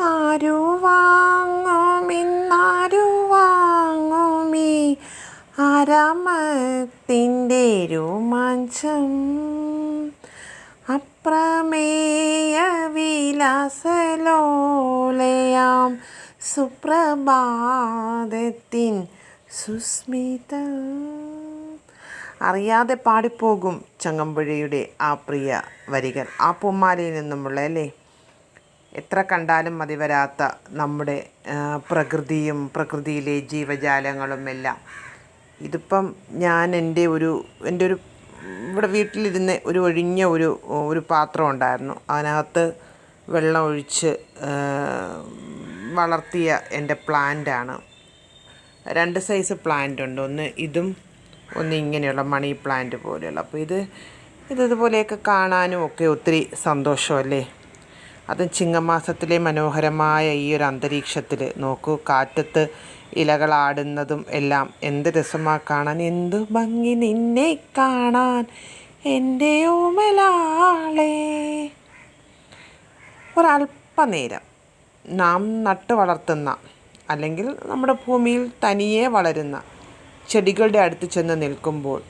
ആരു വാങ്ങുമിന്നാരു വാങ്ങുമീ? രോമാഞ്ചം അപ്രമേയ വിലാസലോലയാം. സുപ്രഭാതത്തിൻ സുസ്മിതം. അറിയാതെ പാടിപ്പോകും ചങ്ങമ്പുഴയുടെ ആ പ്രിയ വരികൾ ആ പൂമാലയിൽ നിന്നുമുള്ള അല്ലേ? എത്ര കണ്ടാലും മതി വരാത്ത നമ്മുടെ പ്രകൃതിയും പ്രകൃതിയിലെ ജീവജാലങ്ങളും എല്ലാം. ഇതിപ്പം ഞാൻ എന്റെ ഒരു എന്റെ ഒരു ഇവിടെ വീട്ടിലിരുന്ന് ഒരു ഒഴിഞ്ഞ ഒരു ഒരു പാത്രം ഉണ്ടായിരുന്നു. അതിനകത്ത് വെള്ളം ഒഴിച്ച് വളർത്തിയ എന്റെ പ്ലാന്റാണ്. രണ്ട് സൈസ് പ്ലാന്റ് ഉണ്ട്. ഒന്ന് ഇതും ഒന്ന് ഇങ്ങനെയുള്ള മണി പ്ലാന്റ് പോലെയുള്ള. അപ്പോൾ ഇത് ഇത് ഇതുപോലെയൊക്കെ കാണാനും ഒക്കെ ഒത്തിരി സന്തോഷമല്ലേ? അതും ചിങ്ങമാസത്തിലെ മനോഹരമായ ഈ ഒരു അന്തരീക്ഷത്തിൽ നോക്കൂ കാറ്റത്ത് ഇലകളാടുന്നതും എല്ലാം. എന്ത് രസമാ കാണാൻ എന്ത് ഭംഗി നിന്നെ കാണാൻ എന്റെ ഓമലാളേ. ഒരല്പനേരം നാം നട്ടു വളർത്തുന്ന അല്ലെങ്കിൽ നമ്മുടെ ഭൂമിയിൽ തനിയെ വളരുന്ന ചെടികളുടെ അടുത്ത് ചെന്ന് നിൽക്കുമ്പോൾ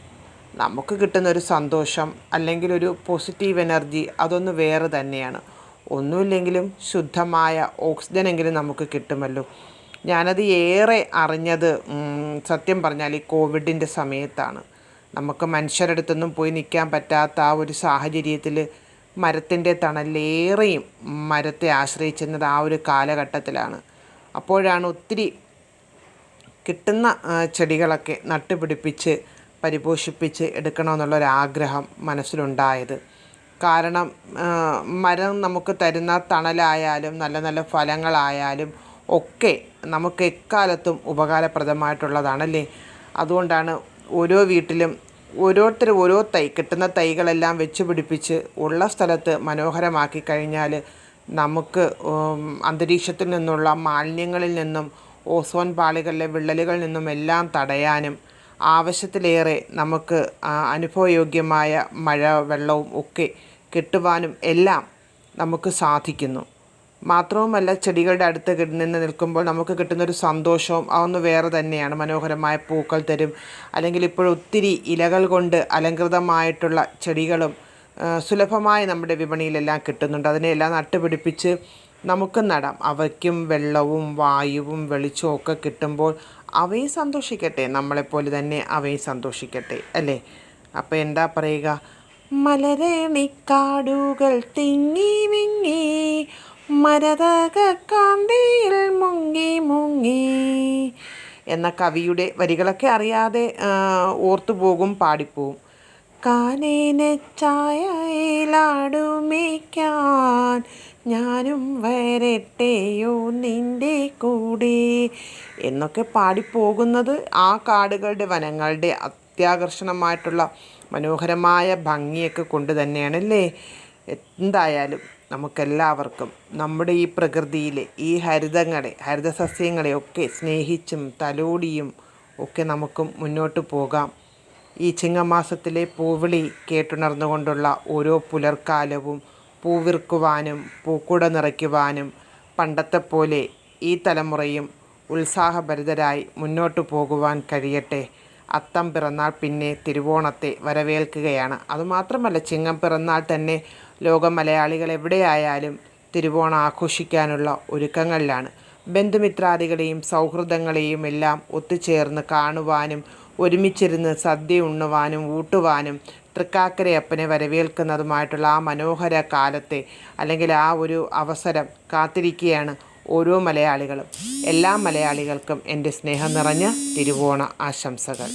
നമുക്ക് കിട്ടുന്ന ഒരു സന്തോഷം അല്ലെങ്കിൽ ഒരു പോസിറ്റീവ് എനർജി അതൊന്ന് വേറെ തന്നെയാണ്. ഒന്നുമില്ലെങ്കിലും ശുദ്ധമായ ഓക്സിജനെങ്കിലും നമുക്ക് കിട്ടുമല്ലോ. ഞാനത് ഏറെ അറിഞ്ഞത് സത്യം പറഞ്ഞാൽ ഈ കോവിഡിന്റെ സമയത്താണ്. നമുക്ക് മനുഷ്യരടുത്തൊന്നും പോയി നിൽക്കാൻ പറ്റാത്ത ആ ഒരു സാഹചര്യത്തിൽ മരത്തിന്റെ തണലേറെയും മരത്തെ ആശ്രയിച്ചിരുന്നത് ആ ഒരു കാലഘട്ടത്തിലാണ്. അപ്പോഴാണ് ഒത്തിരി കിട്ടുന്ന ചെടികളൊക്കെ നട്ടുപിടിപ്പിച്ച് പരിപോഷിപ്പിച്ച് എടുക്കണമെന്നുള്ളൊരാഗ്രഹം മനസ്സിലുണ്ടായത്. കാരണം മരം നമുക്ക് തരുന്ന തണലായാലും നല്ല നല്ല ഫലങ്ങളായാലും ഒക്കെ നമുക്ക് എക്കാലത്തും ഉപകാരപ്രദമായിട്ടുള്ളതാണല്ലേ? അതുകൊണ്ടാണ് ഓരോ വീട്ടിലും ഓരോരുത്തർ ഓരോ തൈ കിട്ടുന്ന തൈകളെല്ലാം വെച്ച് പിടിപ്പിച്ച് ഉള്ള സ്ഥലത്ത് മനോഹരമാക്കി കഴിഞ്ഞാൽ നമുക്ക് അന്തരീക്ഷത്തിൽ നിന്നുള്ള മാലിന്യങ്ങളിൽ നിന്നും ഓസോൺ പാളികളിലെ വിള്ളലുകളിൽ നിന്നും എല്ലാം തടയാനും ആവശ്യത്തിലേറെ നമുക്ക് അനുഭവയോഗ്യമായ മഴ വെള്ളവും ഒക്കെ കിട്ടുവാനും എല്ലാം നമുക്ക് സാധിക്കുന്നു. മാത്രവുമല്ല ചെടികളുടെ അടുത്ത് നിന്ന് നിൽക്കുമ്പോൾ നമുക്ക് കിട്ടുന്നൊരു സന്തോഷവും അതൊന്ന് വേറെ തന്നെയാണ്. മനോഹരമായ പൂക്കൾ തരും. അല്ലെങ്കിൽ ഇപ്പോൾ ഒത്തിരി ഇലകൾ കൊണ്ട് അലങ്കൃതമായിട്ടുള്ള ചെടികളും സുലഭമായി നമ്മുടെ വിപണിയിലെല്ലാം കിട്ടുന്നുണ്ട്. അതിനെല്ലാം നട്ടുപിടിപ്പിച്ച് നമുക്ക് നടാം. അവയ്ക്കും വെള്ളവും വായുവും വെളിച്ചവും ഒക്കെ കിട്ടുമ്പോൾ അവയും സന്തോഷിക്കട്ടെ. നമ്മളെപ്പോലെ തന്നെ അവയും സന്തോഷിക്കട്ടെ. അല്ലേ? അപ്പോൾ എന്താ പറയുക? മലരണിക്കാടുകൾ തിങ്ങി വിങ്ങി മരതക കാന്തിയിൽ മുങ്ങി മുങ്ങി. എന്ന കവിയുടെ വരികളൊക്കെ അറിയാതെ ഓർത്തുപോകും ഓർത്തു പോകും പാടിപ്പോവും. കാനേന ചായയിലാടുമേക്കാൻ ഞാനും വരട്ടെയോ നിന്റെ കൂടെ? എന്നൊക്കെ പാടിപ്പോകുന്നത് ആ കാടുകളുടെ വനങ്ങളുടെ അത്യാകർഷണമായിട്ടുള്ള മനോഹരമായ ഭംഗിയൊക്കെ കൊണ്ട് തന്നെയാണല്ലേ? എന്തായാലും നമുക്കെല്ലാവർക്കും നമ്മുടെ ഈ പ്രകൃതിയിലെ ഈ ഹരിതങ്ങളെ ഹരിതസസ്യങ്ങളെ ഒക്കെ സ്നേഹിച്ചും തലോടിയും ഒക്കെ നമുക്കും മുന്നോട്ട് പോകാം. ഈ ചിങ്ങമാസത്തിലെ പൂവിളി കേട്ടുണർന്നുകൊണ്ടുള്ള ഓരോ പുലർക്കാലവും പൂവിർക്കുവാനും പൂക്കൂട നിറയ്ക്കുവാനും പണ്ടത്തെ പോലെ ഈ തലമുറയും ഉത്സാഹഭരിതരായി മുന്നോട്ട് പോകുവാൻ കഴിയട്ടെ. അത്തം പിറന്നാൾ പിന്നെ തിരുവോണത്തെ വരവേൽക്കുകയാണ്. അതുമാത്രമല്ല ചിങ്ങം പിറന്നാൾ തന്നെ ലോക മലയാളികൾ എവിടെയായാലും തിരുവോണം ആഘോഷിക്കാനുള്ള ഒരുക്കങ്ങളിലാണ്. ബന്ധുമിത്രാദികളെയും സൗഹൃദങ്ങളെയും എല്ലാം ഒത്തുചേർന്ന് കാണുവാനും ഒരുമിച്ചിരുന്ന് സദ്യ ഉണ്ണുവാനും ഊട്ടുവാനും തൃക്കാക്കരയപ്പനെ വരവേൽക്കുന്നതുമായിട്ടുള്ള ആ മനോഹര കാലത്തെ അല്ലെങ്കിൽ ആ ഒരു അവസരം കാത്തിരിക്കുകയാണ് ഓരോ മലയാളികളും എല്ലാ മലയാളികൾക്കും എന്റെ സ്നേഹം നിറഞ്ഞ തിരുവോണ ആശംസകൾ.